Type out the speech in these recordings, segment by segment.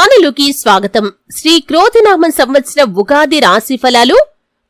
ఛానలుకి స్వాగతం. శ్రీ క్రోధినామ సంవత్సర ఉగాది రాశి ఫలాలు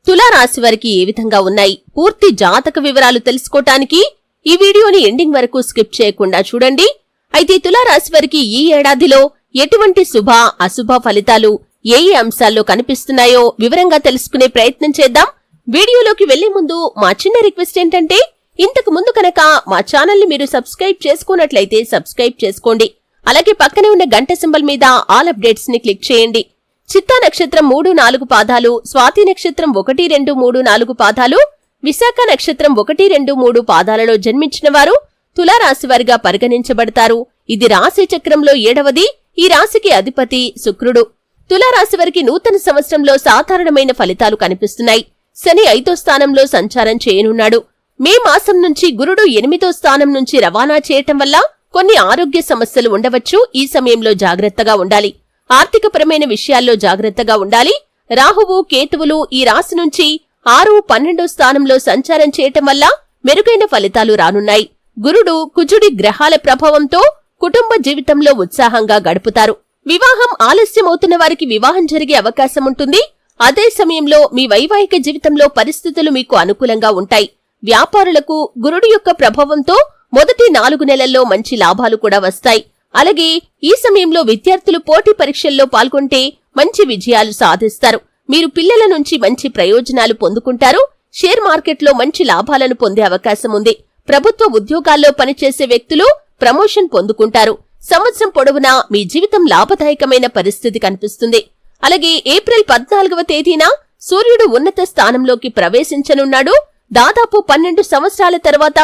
తులారాశి వారికి ఏ విధంగా ఉన్నాయి? పూర్తి జాతక వివరాలు తెలుసుకోవటానికి ఈ వీడియోని ఎండింగ్ వరకు స్కిప్ చేయకుండా చూడండి. అయితే తులారాశి వారికి ఈ ఏడాదిలో ఎటువంటి శుభ అశుభ ఫలితాలు ఏ ఏ అంశాల్లో కనిపిస్తున్నాయో వివరంగా తెలుసుకునే ప్రయత్నం చేద్దాం. వీడియోలోకి వెళ్ళే ముందు మా చిన్న రిక్వెస్ట్ ఏంటంటే ఇంతకు ముందు కనుక మా ఛానల్ని మీరు సబ్స్క్రైబ్ చేసుకున్నట్లయితే సబ్స్క్రైబ్ చేసుకోండి. అలాగే పక్కనే ఉన్న గంట సింబల్ మీద ఆల్ అప్డేట్స్ని క్లిక్ చేయండి. చిత్తా నక్షత్రం మూడు నాలుగు పాదాలు స్వాతి నక్షత్రం ఒకటి రెండు మూడు నాలుగు పాదాలు విశాఖ నక్షత్రం ఒకటి రెండు మూడు పాదాలలో జన్మించిన వారు తులారాశి వారిగా పరిగణించబడతారు. ఇది రాశి చక్రంలో ఏడవది ఈ రాశికి అధిపతి శుక్రుడు. తులారాశి వారికి నూతన సంవత్సరంలో సాధారణమైన ఫలితాలు కనిపిస్తున్నాయి. శని ఐదో స్థానంలో సంచారం చేయనున్నాడు. మే మాసం నుంచి గురుడు ఎనిమిదో స్థానం నుంచి రవాణా చేయటం వల్ల కొన్ని ఆరోగ్య సమస్యలు ఉండవచ్చు. ఈ సమయంలో జాగ్రత్తగా ఉండాలి. ఆర్థికపరమైన విషయాల్లో జాగ్రత్తగా ఉండాలి. రాహువు కేతువులు ఈ రాశి నుంచి ఆరు పన్నెండో స్థానంలో సంచారం చేయటం వల్ల మెరుగైన ఫలితాలు రానున్నాయి. గురుడు కుజుడి గ్రహాల ప్రభావంతో కుటుంబ జీవితంలో ఉత్సాహంగా గడుపుతారు. వివాహం ఆలస్యమవుతున్న వారికి వివాహం జరిగే అవకాశం ఉంటుంది. అదే సమయంలో మీ వైవాహిక జీవితంలో పరిస్థితులు మీకు అనుకూలంగా ఉంటాయి. వ్యాపారులకు గురుడు యొక్క ప్రభావంతో మొదటి నాలుగు నెలల్లో మంచి లాభాలు కూడా వస్తాయి. అలాగే ఈ సమయంలో విద్యార్థులు పోటీ పరీక్షల్లో పాల్గొంటే మంచి విజయాలు సాధిస్తారు. మీరు పిల్లల నుంచి మంచి ప్రయోజనాలు పొందుకుంటారు. షేర్ మార్కెట్లో మంచి లాభాలను పొందే అవకాశం ఉంది. ప్రభుత్వ ఉద్యోగాల్లో పనిచేసే వ్యక్తులు ప్రమోషన్ పొందుకుంటారు. సంవత్సరం పొడవునా మీ జీవితం లాభదాయకమైన పరిస్థితి కనిపిస్తుంది. అలాగే ఏప్రిల్ పద్నాలుగవ తేదీన సూర్యుడు ఉన్నత స్థానంలోకి ప్రవేశించనున్నాడు. దాదాపు పన్నెండు సంవత్సరాల తర్వాత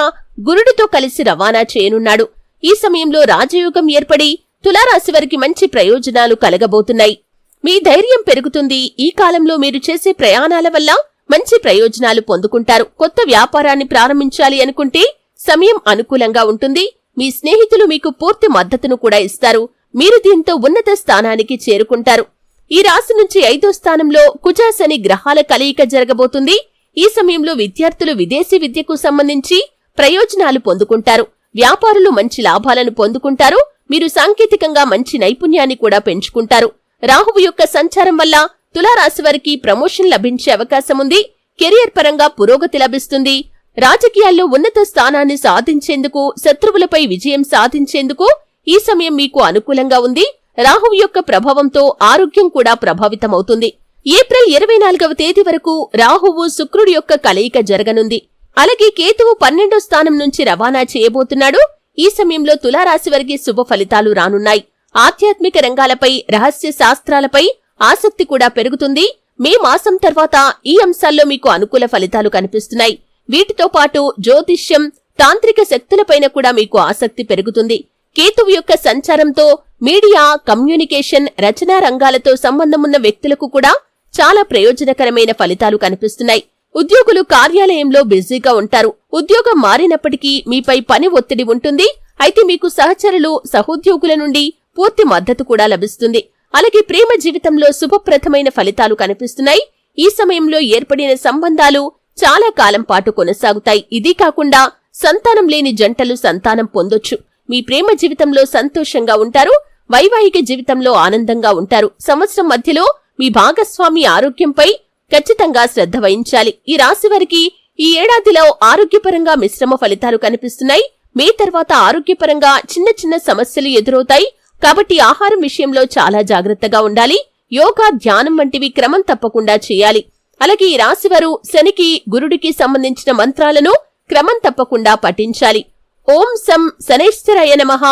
గురుడితో కలిసి రవాణా చేయనున్నాడు. ఈ సమయంలో రాజయోగం ఏర్పడి తులారాశి వారికి మంచి ప్రయోజనాలు కలగబోతున్నాయి. మీ ధైర్యం పెరుగుతుంది. ఈ కాలంలో మీరు చేసే ప్రయాణాల వల్ల మంచి ప్రయోజనాలు పొందుకుంటారు. కొత్త వ్యాపారాన్ని ప్రారంభించాలి అనుకుంటే సమయం అనుకూలంగా ఉంటుంది. మీ స్నేహితులు మీకు పూర్తి మద్దతును కూడా ఇస్తారు. మీరు దీంతో ఉన్నత స్థానానికి చేరుకుంటారు. ఈ రాశి నుంచి ఐదో స్థానంలో కుజాసని గ్రహాల కలయిక జరగబోతుంది. ఈ సమయంలో విద్యార్థులు విదేశీ విద్యకు సంబంధించి ప్రయోజనాలు పొందుకుంటారు. వ్యాపారులు మంచి లాభాలను పొందుకుంటారు. మీరు సాంకేతికంగా మంచి నైపుణ్యాన్ని కూడా పెంచుకుంటారు. రాహువు యొక్క సంచారం వల్ల తులారాశి వారికి ప్రమోషన్ లభించే అవకాశం ఉంది. కెరియర్ పరంగా పురోగతి లభిస్తుంది. రాజకీయాల్లో ఉన్నత స్థానాన్ని సాధించేందుకు శత్రువులపై విజయం సాధించేందుకు ఈ సమయం మీకు అనుకూలంగా ఉంది. రాహువు యొక్క ప్రభావంతో ఆరోగ్యం కూడా ప్రభావితమవుతుంది. ఏప్రిల్ ఇరవై నాలుగవ తేదీ వరకు రాహువు శుక్రుడి యొక్క కలయిక జరగనుంది. అలాగే కేతువు పన్నెండో స్థానం నుంచి రవాణా చేయబోతున్నాడు. ఈ సమయంలో తులారాశి వారికి శుభ ఫలితాలు రానున్నాయి. ఆధ్యాత్మిక రంగాలపై రహస్య శాస్త్రాలపై ఆసక్తి కూడా పెరుగుతుంది. మే మాసం తర్వాత ఈ అంశాల్లో మీకు అనుకూల ఫలితాలు కనిపిస్తున్నాయి. వీటితో పాటు జ్యోతిష్యం తాంత్రిక శక్తులపైన కూడా మీకు ఆసక్తి పెరుగుతుంది. కేతువు యొక్క సంచారంతో మీడియా కమ్యూనికేషన్ రచనా రంగాలతో సంబంధమున్న వ్యక్తులకు కూడా చాలా ప్రయోజనకరమైన ఫలితాలు కనిపిస్తున్నాయి. ఉద్యోగులు కార్యాలయంలో బిజీగా ఉంటారు. ఉద్యోగం మారినప్పటికీ మీపై పని ఒత్తిడి ఉంటుంది. అయితే మీకు సహచరులు సహోద్యోగుల నుండి పూర్తి మద్దతు కూడా లభిస్తుంది. అలాగే ప్రేమ జీవితంలో శుభప్రదమైన ఫలితాలు కనిపిస్తున్నాయి. ఈ సమయంలో ఏర్పడిన సంబంధాలు చాలా కాలం పాటు కొనసాగుతాయి. ఇది కాకుండా సంతానం లేని జంటలు సంతానం పొందొచ్చు. మీ ప్రేమ జీవితంలో సంతోషంగా ఉంటారు. వైవాహిక జీవితంలో ఆనందంగా ఉంటారు. సంవత్సరం మధ్యలో మీ భాగస్వామి ఆరోగ్యంపై ఖచ్చితంగా శ్రద్ధ వహించాలి. ఈ రాశి వారికి ఈ ఏడాదిలో ఆరోగ్యపరంగా మిశ్రమ ఫలితాలు కనిపిస్తున్నాయి. మీ తర్వాత ఆరోగ్యపరంగా చిన్న చిన్న సమస్యలు ఎదురవుతాయి. కాబట్టి ఆహారం విషయంలో చాలా జాగ్రత్తగా ఉండాలి. యోగా ధ్యానం వంటివి క్రమం తప్పకుండా చేయాలి. అలాగే ఈ రాశివారు శనికి గురుడికి సంబంధించిన మంత్రాలను క్రమం తప్పకుండా పఠించాలి. ఓం సం శనేశ్వరయ నమః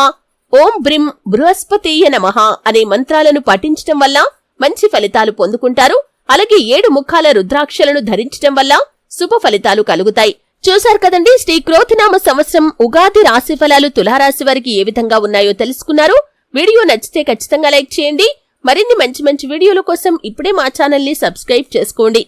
ఓం బ్రిం బృహస్పతియ నమః అనే మంత్రాలను పఠించటం వల్ల మంచి ఫలితాలు పొందుకుంటారు. అలాగే ఏడు ముఖాల రుద్రాక్షలను ధరించటం వల్ల శుభ ఫలితాలు కలుగుతాయి. చూశారు కదండి శ్రీ క్రోతినామ సంవత్సరం ఉగాది రాశి ఫలాలు తులారాశి వారికి ఏ విధంగా ఉన్నాయో తెలుసుకున్నారు. వీడియో నచ్చితే ఖచ్చితంగా లైక్ చేయండి. మరిన్ని మంచి మంచి వీడియోల కోసం ఇప్పుడే మా ని సబ్స్క్రైబ్ చేసుకోండి.